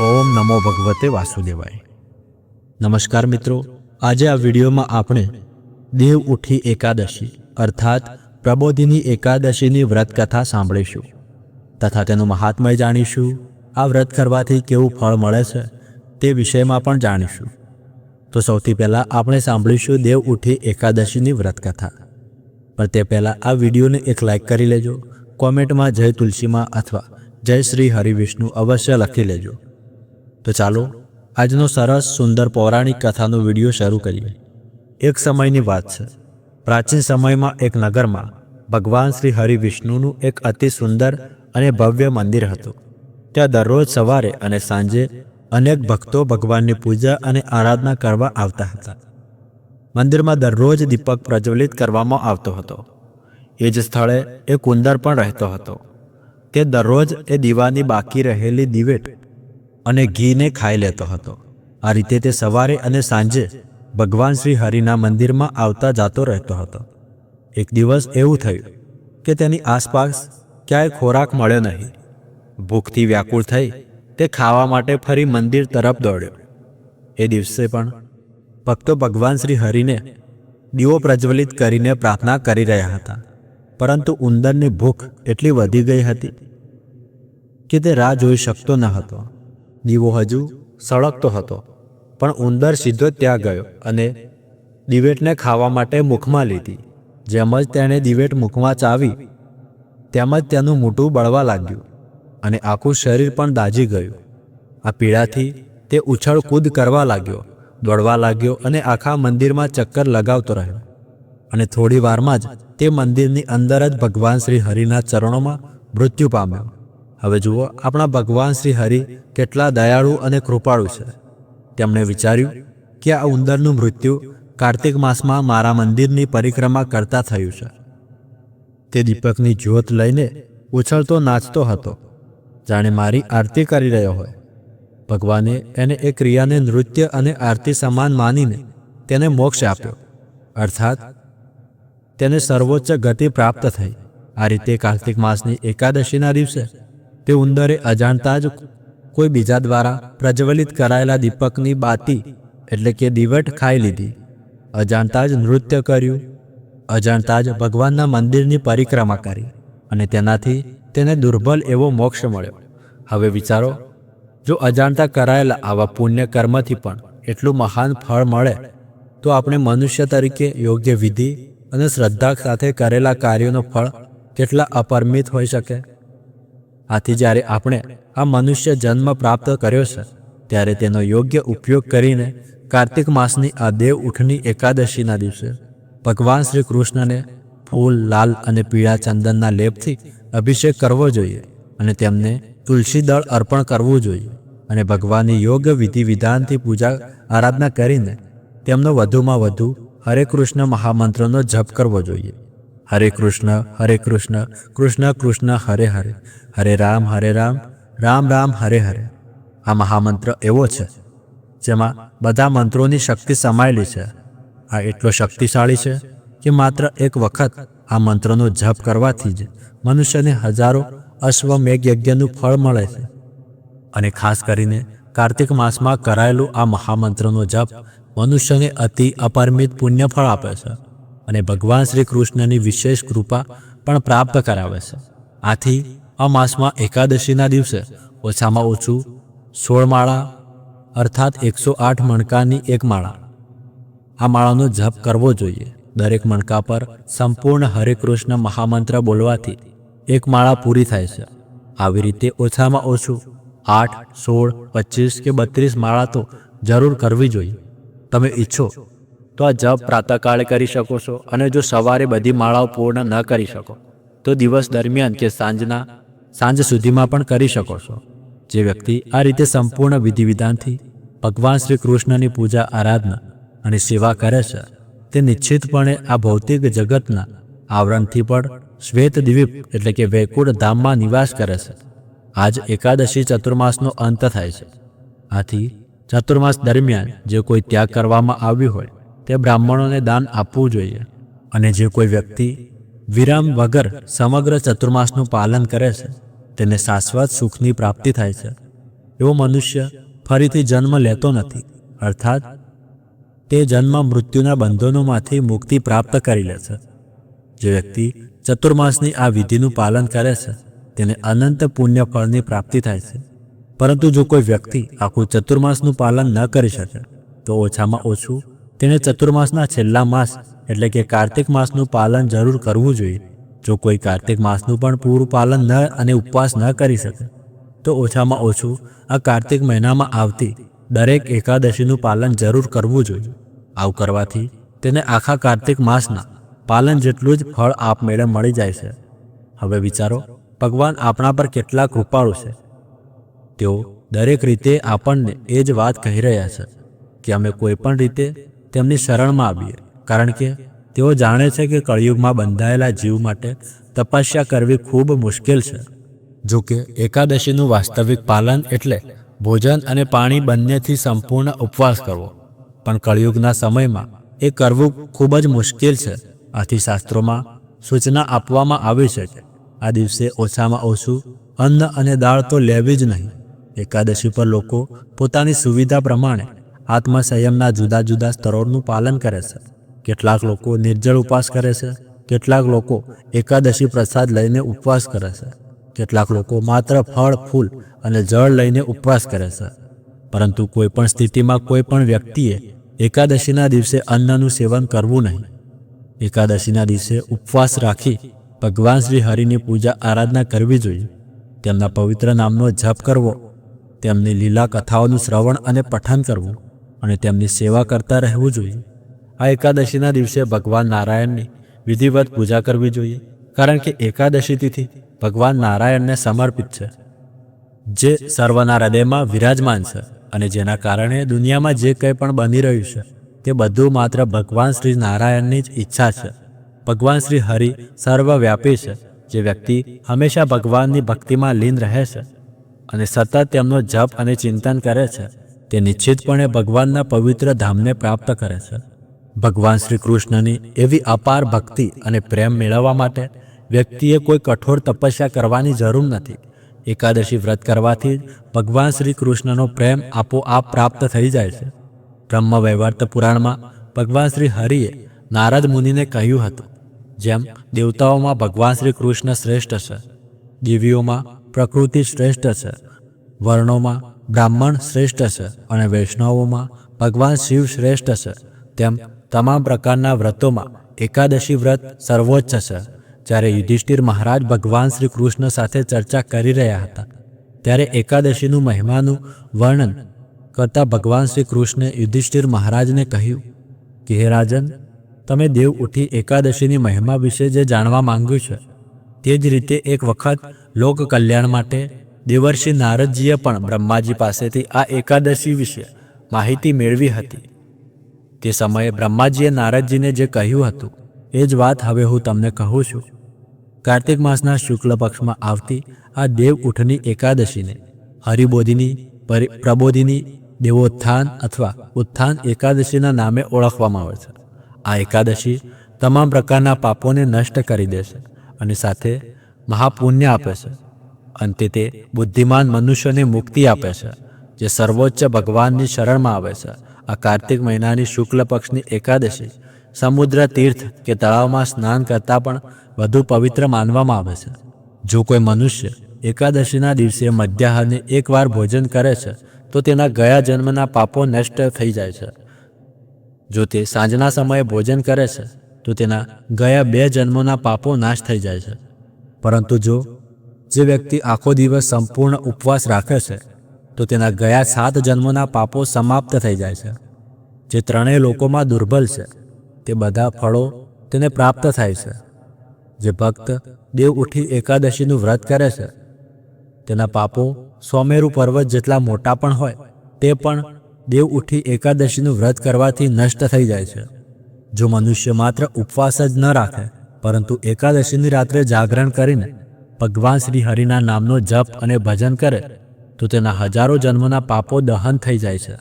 ઓમ નમો ભગવતે વાસુદેવાય. નમસ્કાર મિત્રો, આજે આ વિડીયોમાં આપણે દેવ ઉઠી એકાદશી, અર્થાત પ્રબોધિની એકાદશીની વ્રત કથા સાંભળીશું. તથા તેનું મહાત્મય જાણીશું, આ વ્રત કરવાથી કેવું ફળ મળે છે, તે વિષયમાં પણ જાણીશું. તો સૌથી પહેલાં આપણે સાંભળીશું દેવ ઉઠી એકાદશીની વ્રત કથા પણ તે પહેલાં આ વિડીયોને એક લાઈક કરી લેજો, કોમેન્ટમાં જય તુલસીમાં અથવા જય શ્રી હરિવિષ્ણુ અવશ્ય લખી લેજો. તો ચાલો આજનો સરસ, સુંદર, પૌરાણિક કથાનો વીડિયો શરૂ કરીએ. એક સમયની વાત છે. પ્રાચીન સમયમાં એક નગરમાં ભગવાન શ્રી હરિવિષ્ણુનું એક અતિ સુંદર અને ભવ્ય મંદિર હતું. ત્યાં દરરોજ સવારે અને સાંજે અનેક ભક્તો ભગવાનની પૂજા અને આરાધના કરવા આવતા હતા. મંદિરમાં દરરોજ દીપક પ્રજ્વલિત કરવામાં આવતો હતો. એ જ સ્થળે એક ઉંદર પણ રહેતો હતો. તે દરરોજ એ દીવાની બાકી રહેલી દિવેટ અને ઘીને ખાઈ લેતો હતો. આ રીતે તે સવારે અને સાંજે ભગવાન શ્રી હરિના મંદિરમાં આવતા જાતો રહેતો હતો. એક દિવસ એવું થયું કે તેની આસપાસ ક્યાંય ખોરાક મળ્યો નહીં. ભૂખથી વ્યાકુળ થઈ તે ખાવા માટે ફરી મંદિર તરફ દોડ્યો. એ દિવસે પણ ભક્તો ભગવાન શ્રી હરિને દીવો પ્રજ્વલિત કરીને પ્રાર્થના કરી રહ્યા હતા. પરંતુ ઉંદરની ભૂખ એટલી વધી ગઈ હતી કે તે રાહ જોઈ શકતો ન હતો. દીવો હજુ સળગતો હતો. પણ ઉંદર સીધો ત્યાં ગયો અને દિવેટને ખાવા માટે મુખમાં લીધી. જેમ જ તેણે દિવેટ મુખમાં ચાવી, તેમ જ તેનું મોઢું બળવા લાગ્યું અને આખું શરીર પણ દાજી ગયું. આ પીડાથી તે ઉછળ કૂદ કરવા લાગ્યો, દોડવા લાગ્યો અને આખા મંદિરમાં ચક્કર લગાવતો રહ્યો. અને થોડી વારમાં જ તે મંદિરની અંદર જ ભગવાન શ્રી હરિના ચરણોમાં મૃત્યુ પામ્યો. હવે જુઓ, આપણા ભગવાન શ્રી હરિ કેટલા દયાળુ અને કૃપાળુ છે. તેમણે વિચાર્યું કે આ ઉંદરનું મૃત્યુ કાર્તિક માસમાં મારા મંદિરની પરિક્રમા કરતા થયું છે. તે દીપકની જ્યોત લઈને ઉછળતો નાચતો હતો. જાણે મારી આરતી કરી રહ્યો હોય. ભગવાને એને એ ક્રિયાને નૃત્ય અને આરતી સમાન માનીને તેને મોક્ષ આપ્યો. અર્થાત, તેને સર્વોચ્ચ ગતિ પ્રાપ્ત થઈ. આ રીતે કાર્તિક માસની એકાદશીના દિવસે તે ઉંદરે અજાણતા જ કોઈ બીજા દ્વારા પ્રજ્વલિત કરાયેલા દીપકની બાતી એટલે કે દીવટ ખાઈ લીધી. અજાણતા જ નૃત્ય કર્યું. અજાણતા જ ભગવાનના મંદિરની પરિક્રમા કરી અને તેનાથી તેને દુર્બલ એવો મોક્ષ મળ્યો. હવે વિચારો, જો અજાણતા કરાયેલા આવા પુણ્ય કર્મથી પણ એટલું મહાન ફળ મળે, તો આપણે મનુષ્ય તરીકે યોગ્ય વિધિ અને શ્રદ્ધા સાથે કરેલા કાર્યોનો ફળ કેટલા અપરમિત હોઈ શકે? આથી જ્યારે આપણે આ મનુષ્ય જન્મ પ્રાપ્ત કર્યો છે, ત્યારે તેનો યોગ્ય ઉપયોગ કરીને કાર્તિક માસની આ દેવ ઉઠની એકાદશીના દિવસે ભગવાન શ્રી કૃષ્ણને ફૂલ, લાલ અને પીળા ચંદનના લેપથી અભિષેક કરવો જોઈએ અને તેમને તુલસી દળ અર્પણ કરવું જોઈએ અને ભગવાનની યોગ્ય વિધિ વિધાનથી પૂજા આરાધના કરીને તેમનો વધુમાં વધુ હરે કૃષ્ણ મહામંત્રનો જપ કરવો જોઈએ. હરે કૃષ્ણ હરે કૃષ્ણ કૃષ્ણ કૃષ્ણ હરે હરે હરે રામ હરે રામ રામ રામ હરે હરે આ મહામંત્ર એવો છે, જેમાં બધા મંત્રોની શક્તિ સમાયેલી છે। આ એટલો શક્તિશાળી છે કે માત્ર એક વખત આ મંત્રનો જપ કરવાથી જ મનુષ્યને હજારો અશ્વમેઘ યજ્ઞનું ફળ મળે છે। અને ખાસ કરીને કાર્તિક માસમાં કરાયેલું આ મહામંત્રનો જપ મનુષ્યને અતિ અપરિમિત પુણ્ય ફળ આપે છે। અને ભગવાન શ્રી કૃષ્ણની વિશેષ કૃપા પણ પ્રાપ્ત કરાવે છે. આથી, આ માસમાં એકાદશીના દિવસે ઓછામાં ઓછું સોળ માળા, અર્થાત એકસો આઠ મણકાની એક માળા. આ માળાનો જપ કરવો જોઈએ. દરેક મણકા પર સંપૂર્ણ હરે કૃષ્ણ મહામંત્ર બોલવાથી એક માળા પૂરી થાય છે. આવી રીતે ઓછામાં ઓછું આઠ, સોળ, પચીસ કે બત્રીસ માળા તો જરૂર કરવી જોઈએ. તમે ઈચ્છો તો આ જપ પ્રાતઃકાળ કરી શકો છો અને જો સવારે બધી માળાઓ પૂર્ણ ન કરી શકો, તો દિવસ દરમિયાન કે સાંજના, સાંજ સુધીમાં પણ કરી શકો છો. જે વ્યક્તિ આ રીતે સંપૂર્ણ વિધિ વિધાનથી ભગવાન શ્રી કૃષ્ણની પૂજા, આરાધના અને સેવા કરે છે, તે નિશ્ચિતપણે આ ભૌતિક જગતના આવરણથી પણ શ્વેત દ્વીપ એટલે કે વૈકુંઠ ધામમાં નિવાસ કરે છે. આજ એકાદશી ચતુર્માસનો અંત થાય છે. આથી ચતુર્માસ દરમિયાન જે કોઈ ત્યાગ કરવામાં આવ્યું હોય તે બ્રાહ્મણોને દાન આપવું જોઈએ. અને જે કોઈ વ્યક્તિ વિરામ વગર સમગ્ર ચતુર્માસનું પાલન કરે છે, તેને શાશ્વત સુખની પ્રાપ્તિ થાય છે. એવો મનુષ્ય ફરીથી જન્મ લેતો નથી, અર્થાત તે જન્મ મૃત્યુના બંધનોમાંથી મુક્તિ પ્રાપ્ત કરી લે છે. જે વ્યક્તિ ચતુર્માસની આ વિધિનું પાલન કરે છે, તેને અનંત પુણ્ય ફળની પ્રાપ્તિ થાય છે. પરંતુ જો કોઈ વ્યક્તિ આખું ચતુર્માસનું પાલન ન કરી શકે, તો ઓછામાં ઓછું તેણે ચતુર્માસના છેલ્લા માસ, એટલે કે કાર્તિક માસનું પાલન જરૂર કરવું જોઈએ. જો કોઈ કાર્તિક માસનું પણ પૂરું પાલન ન અને ઉપવાસ ન કરી શકે, તો ઓછામાં ઓછું આ કાર્તિક મહિનામાં આવતી દરેક એકાદશીનું પાલન જરૂર કરવું જોઈએ. આવું કરવાથી તેને આખા કાર્તિક માસના પાલન જેટલું જ ફળ આપમેળે મળી જાય છે. હવે વિચારો, ભગવાન આપણા પર કેટલા કૃપાળુ છે. તેઓ દરેક રીતે આપણને એ જ વાત કહી રહ્યા છે કે અમે કોઈ પણ રીતે તેમની શરણમાં આવીએ. કારણ કે તેઓ જાણે છે કે કળિયુગમાં બંધાયેલા જીવ માટે તપસ્યા કરવી ખૂબ મુશ્કેલ છે. જો કે એકાદશીનું વાસ્તવિક પાલન એટલે ભોજન અને પાણી બંનેથી સંપૂર્ણ ઉપવાસ કરવો. પણ કળિયુગના સમયમાં એ કરવું ખૂબ જ મુશ્કેલ છે. આથી શાસ્ત્રોમાં સૂચના આપવામાં આવી છે કે આ દિવસે ઓછામાં ઓછું અન્ન અને દાળ તો લેવી જ નહીં. એકાદશી પર લોકો પોતાની સુવિધા પ્રમાણે આત્મસંયમના જુદા જુદા સ્તરોનું પાલન કરે છે. કેટલાક લોકો નિર્જળ ઉપવાસ કરે છે. કેટલાક લોકો એકાદશી પ્રસાદ લઈને ઉપવાસ કરે છે. કેટલાક લોકો માત્ર ફળ, ફૂલ અને જળ લઈને ઉપવાસ કરે છે. પરંતુ કોઈ પણ સ્થિતિમાં કોઈ પણ વ્યક્તિએ એકાદશીના દિવસે અન્નનું સેવન કરવું નહીં. એકાદશીના દિવસે ઉપવાસ રાખી ભગવાન શ્રી હરિની પૂજા આરાધના કરવી જોઈએ. તેમના પવિત્ર નામનો જપ કરવો. તેમની લીલા કથાઓનું શ્રવણ અને પઠન કરવું. અને તેમની સેવા કરતા રહેવું જોઈએ. આ એકાદશીના દિવસે ભગવાન નારાયણની વિધિવત પૂજા કરવી જોઈએ, કારણ કે એકાદશી તિથિ ભગવાન નારાયણને સમર્પિત છે, જે સર્વના હૃદયમાં વિરાજમાન છે અને જેના કારણે દુનિયામાં જે કંઈ પણ બની રહ્યું છે, તે બધું માત્ર ભગવાન શ્રી નારાયણની જ ઈચ્છા છે. ભગવાન શ્રી હરિ સર્વવ્યાપી છે, જે વ્યક્તિ હંમેશા ભગવાનની ભક્તિમાં લીન રહે છે અને સતત તેમનો જપ અને ચિંતન કરે છે. તે નિશ્ચિતપણે ભગવાનના પવિત્ર ધામને પ્રાપ્ત કરે છે. ભગવાન શ્રી કૃષ્ણની એવી અપાર ભક્તિ અને પ્રેમ મેળવવા માટે વ્યક્તિએ કોઈ કઠોર તપસ્યા કરવાની જરૂર નથી. એકાદશી વ્રત કરવાથી ભગવાન શ્રી કૃષ્ણનો પ્રેમ આપોઆપ પ્રાપ્ત થઈ જાય છે. બ્રહ્મ વૈવર્ત પુરાણમાં ભગવાન શ્રી હરિએ નારદ મુનિને કહ્યું હતું, જેમ દેવતાઓમાં ભગવાન શ્રી કૃષ્ણ શ્રેષ્ઠ છે, દેવીઓમાં પ્રકૃતિ શ્રેષ્ઠ છે, વર્ણોમાં બ્રાહ્મણ શ્રેષ્ઠ છે અને વૈષ્ણવોમાં ભગવાન શિવ શ્રેષ્ઠ છે. તેમ તમામ પ્રકારના વ્રતોમાં એકાદશી વ્રત સર્વોચ્ચ છે. જ્યારે યુધિષ્ઠિર મહારાજ ભગવાન શ્રી કૃષ્ણ સાથે ચર્ચા કરી રહ્યા હતા, ત્યારે એકાદશીનું મહિમાનું વર્ણન કરતા ભગવાન શ્રી કૃષ્ણે યુધિષ્ઠિર મહારાજને કહ્યું, કે હે રાજન, તમે દેવ ઉઠી એકાદશીની મહિમા વિશે જે જાણવા માંગ્યું છે, તે જ રીતે એક વખત લોક કલ્યાણ માટે દેવર્ષિ નારદજીએ પણ બ્રહ્માજી પાસેથી આ એકાદશી વિશે માહિતી મેળવી હતી. તે સમયે બ્રહ્માજીએ નારદજીને જે કહ્યું હતું, એ જ વાત હવે હું તમને કહું છું. કાર્તિક માસના શુક્લ પક્ષમાં આવતી આ દેવ ઉઠની એકાદશીને હરિબોધિની, પરી, પ્રબોધિની, દેવોત્થાન અથવા ઉત્થાન એકાદશીના નામે ઓળખવામાં આવે છે. આ એકાદશી તમામ પ્રકારના પાપોને નષ્ટ કરી દે છે અને સાથે મહાપુણ્ય આપે છે. અંતે તે બુદ્ધિમાન મનુષ્યને મુક્તિ આપે છે, જે સર્વોચ્ચ ભગવાનની શરણમાં આવે છે. આ કાર્તિક મહિનાની શુક્લ પક્ષની એકાદશી, સમુદ્ર તીર્થ કે તળાવમાં સ્નાન કરતાં પણ વધુ પવિત્ર માનવામાં આવે છે. જો કોઈ મનુષ્ય એકાદશીના દિવસે મધ્યાહને એકવાર ભોજન કરે છે, તો તેના ગયા જન્મના પાપો નષ્ટ થઈ જાય છે. જો તે સાંજના સમયે ભોજન કરે છે, તો તેના ગયા બે જન્મોના પાપો નાશ થઈ જાય છે. પરંતુ જો જે વ્યક્તિ આખો દિવસ સંપૂર્ણ ઉપવાસ રાખે છે, તો તેના ગયા સાત જન્મોના પાપો સમાપ્ત થઈ જાય છે. જે ત્રણેય લોકોમાં દુર્બલ છે, તે બધા ફળો તેને પ્રાપ્ત થાય છે. જે ભક્ત દેવ ઉઠી એકાદશીનું વ્રત કરે છે, તેના પાપો સોમેરુ પર્વત જેટલા મોટા પણ હોય, તે પણ દેવ ઉઠી એકાદશીનું વ્રત કરવાથી નષ્ટ થઈ જાય છે. જો મનુષ્ય માત્ર ઉપવાસ જ ન રાખે, પરંતુ એકાદશીની રાત્રે જાગરણ કરીને ભગવાન શ્રી હરિના નામનો જપ અને ભજન કરે, તો તેના હજારો જન્મના પાપો દહન થઈ જાય છે.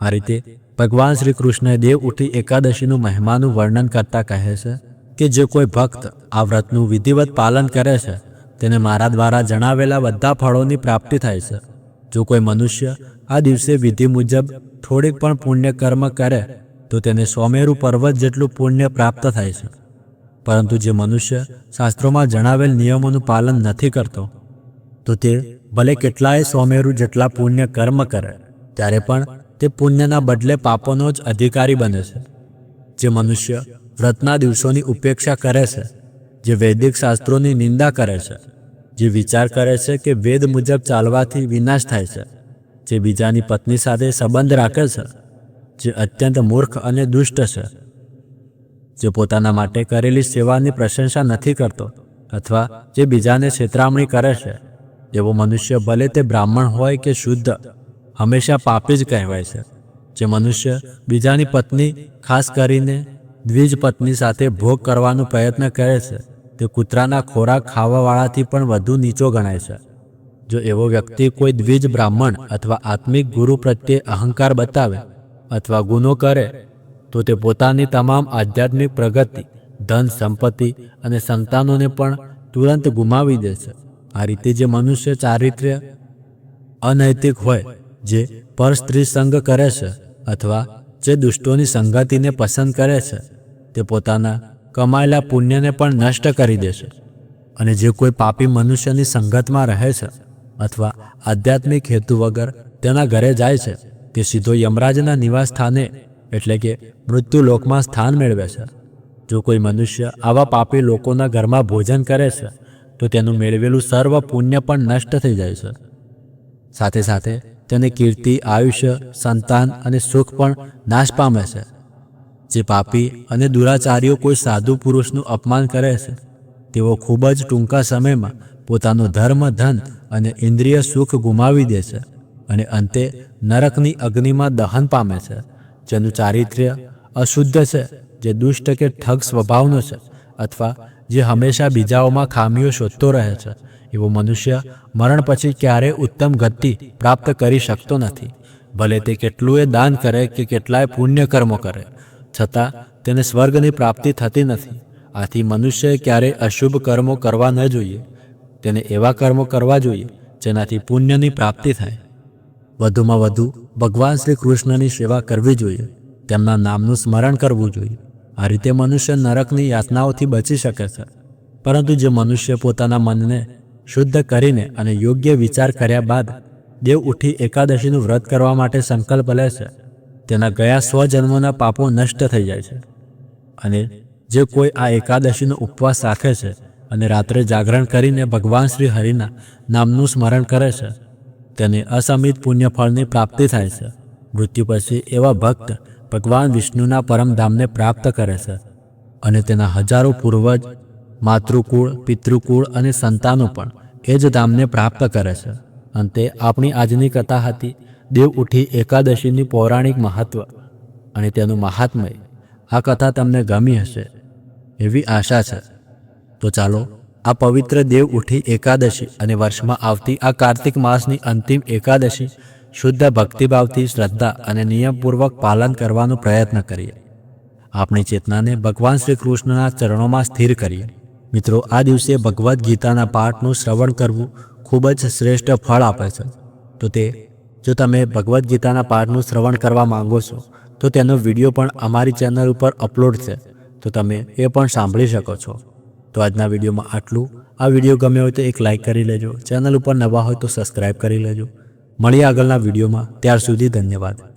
આ રીતે ભગવાન શ્રી કૃષ્ણએ દેવ ઉઠી એકાદશીનું મહેમાનું વર્ણન કરતા કહે છે કે જે કોઈ ભક્ત આ વ્રતનું વિધિવત પાલન કરે છે, તેને મારા દ્વારા જણાવેલા બધા ફળોની પ્રાપ્તિ થાય છે. જો કોઈ મનુષ્ય આ દિવસે વિધિ મુજબ થોડીક પણ પુણ્ય કર્મ કરે, તો તેને સોમેરુ પર્વત જેટલું પુણ્ય પ્રાપ્ત થાય છે. પરંતુ જે મનુષ્ય શાસ્ત્રોમાં જણાવેલ નિયમોનું પાલન નથી કરતો, તો તે ભલે કેટલાય સોમેરુ જેટલા પુણ્ય કર્મ કરે, ત્યારે પણ તે પુણ્યના બદલે પાપોનો જ અધિકારી બને છે. જે મનુષ્ય વ્રતના દિવસોની ઉપેક્ષા કરે છે, જે વૈદિક શાસ્ત્રોની નિંદા કરે છે, જે વિચાર કરે છે કે વેદ મુજબ ચાલવાથી વિનાશ થાય છે, જે બીજાની પત્ની સાથે સંબંધ રાખે છે, જે અત્યંત મૂર્ખ અને દુષ્ટ છે. જે પોતાના માટે કરેલી સેવાની પ્રશંસા નથી કરતો અથવા જે બીજાને છેતરામણી કરે છે. એવો મનુષ્ય ભલે તે બ્રાહ્મણ હોય કે શુદ્ધ, હંમેશા પાપી જ કહેવાય છે. જે મનુષ્ય બીજાની પત્ની, ખાસ કરીને દ્વિજ પત્ની સાથે ભોગ કરવાનો પ્રયત્ન કરે છે, તે કૂતરાના ખોરાક ખાવાવાળાથી પણ વધુ નીચો ગણાય છે. જો એવો વ્યક્તિ કોઈ દ્વિજ બ્રાહ્મણ અથવા આત્મિક ગુરુ પ્રત્યે અહંકાર બતાવે અથવા ગુનો કરે તો તે પોતાની તમામ આધ્યાત્મિક પ્રગતિ, ધન સંપત્તિ અને સંતાનોને પણ તુરંત ગુમાવી દે છે આ રીતે જે મનુષ્ય ચારિત્ર્ય અનૈતિક હોય, જે પર સ્ત્રી સંગ કરે છે અથવા જે દુષ્ટોની સંગતિને પસંદ કરે છે, તે પોતાના કમાયેલા પુણ્યને પણ નષ્ટ કરી દેશે. અને જે કોઈ પાપી મનુષ્યની સંગતમાં રહે છે અથવા આધ્યાત્મિક હેતુ વગર તેના ઘરે જાય છે, તે સીધો યમરાજના નિવાસ સ્થાને એટલે કે મૃત્યુ લોકમાં સ્થાન મેળવે છે. જો કોઈ મનુષ્ય આવા પાપી લોકોના ઘરમાં ભોજન કરે છે, તો તેનું મેળવેલું સર્વ પુણ્ય પણ નષ્ટ થઈ જાય છે. સાથે સાથે તેને કીર્તિ, આયુષ્ય, સંતાન અને સુખ પણ નાશ પામે છે. જે પાપી અને દુરાચારીઓ કોઈ સાધુ પુરુષનું અપમાન કરે છે, તેઓ ખૂબ જ ટૂંકા સમયમાં પોતાનો ધર્મ, ધન અને ઇન્દ્રિય સુખ ગુમાવી દે છે અને અંતે નરકની અગ્નિમાં દહન પામે છે. જેનું ચારિત્ર્ય અશુદ્ધ છે, જે દુષ્ટ કે ઠગ સ્વભાવનો છે, અથવા જે હંમેશા બીજાઓમાં ખામીઓ શોધતો રહે છે. એવો મનુષ્ય મરણ પછી ક્યારેય ઉત્તમ ગતિ પ્રાપ્ત કરી શકતો નથી. ભલે તે કેટલુંય દાન કરે કે કેટલાય પુણ્ય કર્મો કરે, છતાં તેને સ્વર્ગની પ્રાપ્તિ થતી નથી. આથી મનુષ્યએ ક્યારેય અશુભ કર્મો કરવા ન જોઈએ. તેને એવા કર્મો કરવા જોઈએ જેનાથી પુણ્યની પ્રાપ્તિ થાય. વધુમાં વધુ ભગવાન શ્રી કૃષ્ણની સેવા કરવી જોઈએ, તેમના નામનું સ્મરણ કરવું જોઈએ. આ રીતે મનુષ્ય નરકની યાતનાઓથી બચી શકે છે. પરંતુ જે મનુષ્ય પોતાના મનને શુદ્ધ કરીને અને યોગ્ય વિચાર કર્યા બાદ દેવ ઉઠી એકાદશીનું વ્રત કરવા માટે સંકલ્પ લે છે, તેના ગયા સ્વજન્મના પાપો નષ્ટ થઈ જાય છે. અને જે કોઈ આ એકાદશીનો ઉપવાસ રાખે છે અને રાત્રે જાગરણ કરીને ભગવાન શ્રી હરિના નામનું સ્મરણ કરે છે તેને અસમિત પુણ્યફળની પ્રાપ્તિ થાય છે. મૃત્યુ પછી એવા ભક્ત ભગવાન વિષ્ણુના પરમધામને પ્રાપ્ત કરે છે અને તેના હજારો પૂર્વજ, માતૃકુળ, પિતૃકુળ અને સંતાનો પણ એ જ ધામને પ્રાપ્ત કરે છે. અંતે આપણી આજની કથા હતી દેવ ઉઠી એકાદશીની પૌરાણિક મહત્વ અને તેનું મહાત્મય. આ કથા તમને ગમી હશે એવી આશા છે. તો ચાલો આ પવિત્ર દેવ ઉઠી એકાદશી અને વર્ષમાં આવતી આ કાર્તિક માસની અંતિમ એકાદશી શુદ્ધ ભક્તિભાવથી શ્રદ્ધા અને નિયમપૂર્વક પાલન કરવાનો પ્રયત્ન કરીએ. આપણી ચેતનાને ભગવાન શ્રી કૃષ્ણના ચરણોમાં સ્થિર કરીએ. મિત્રો, આ દિવસે ભગવદ્ ગીતાના પાઠનું શ્રવણ કરવું ખૂબ જ શ્રેષ્ઠ ફળ આપે છે. તો તે, જો તમે ભગવદ્ ગીતાના પાઠનું શ્રવણ કરવા માંગો છો, તો તેનો વીડિયો પણ અમારી ચેનલ ઉપર અપલોડ છે. તો તમે એ પણ સાંભળી શકો છો. તો આજના વિડીયોમાં આટલું. આ વીડિયો ગમ્યો હોય તો એક લાઇક કરી લેજો. ચેનલ ઉપર નવા હોય તો સબસ્ક્રાઈબ કરી લેજો. મળીએ આગળના વિડીયોમાં. ત્યાર સુધી ધન્યવાદ.